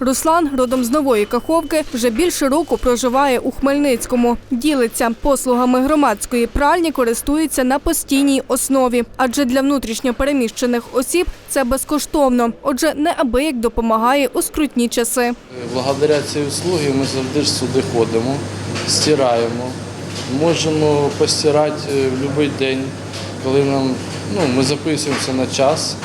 Руслан, родом з нової Каховки, вже більше року проживає у Хмельницькому. Ділиться послугами громадської пральні, користується на постійній основі, адже для внутрішньо переміщених осіб це безкоштовно. Отже, неабияк допомагає у скрутні часи. Благодаря цій услугі ми завжди сюди ходимо, стираємо. Можемо постирати е, в будь-який день, коли нам ну, ми записуємося на час,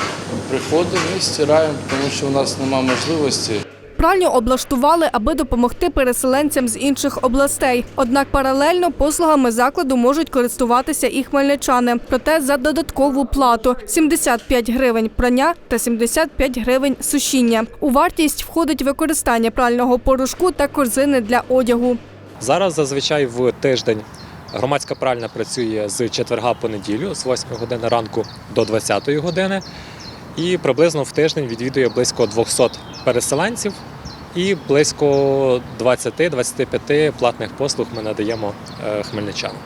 приходимо і стираємо, тому що у нас немає можливості. Пральню облаштували, аби допомогти переселенцям з інших областей. Однак паралельно послугами закладу можуть користуватися і хмельничани, проте за додаткову плату 75 гривень прання та 75 гривень сушіння. У вартість входить використання прального порошку та корзини для одягу. Зараз зазвичай в тиждень громадська пральня працює з четверга по неділю, з 8 години ранку до 20 години. І приблизно в тиждень відвідує близько 200 переселенців і близько 20-25 платних послуг ми надаємо е, хмельничанам.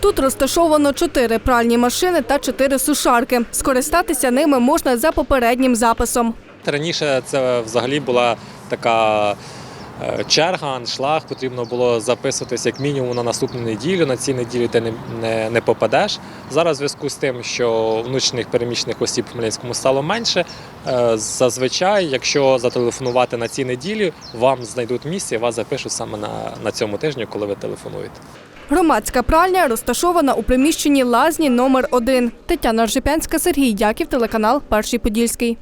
Тут розташовано чотири пральні машини та чотири сушарки. Скористатися ними можна за попереднім записом. Раніше це взагалі була така черга, аншлаг. Потрібно було записуватись як мінімум на наступну неділю. На цій неділі ти не, не, не попадеш. Зараз в зв'язку з тим, що внутрішніх переміщених осіб в Хмельницькому стало менше. е, Зазвичай, якщо зателефонувати на цій неділі, вам знайдуть місце вас запишуть саме на, на цьому тижні, коли ви телефонуєте. Громадська пральня розташована у приміщенні лазні номер 1 Тетяна Ржепянська, Сергій Дяків, телеканал Перший Подільський.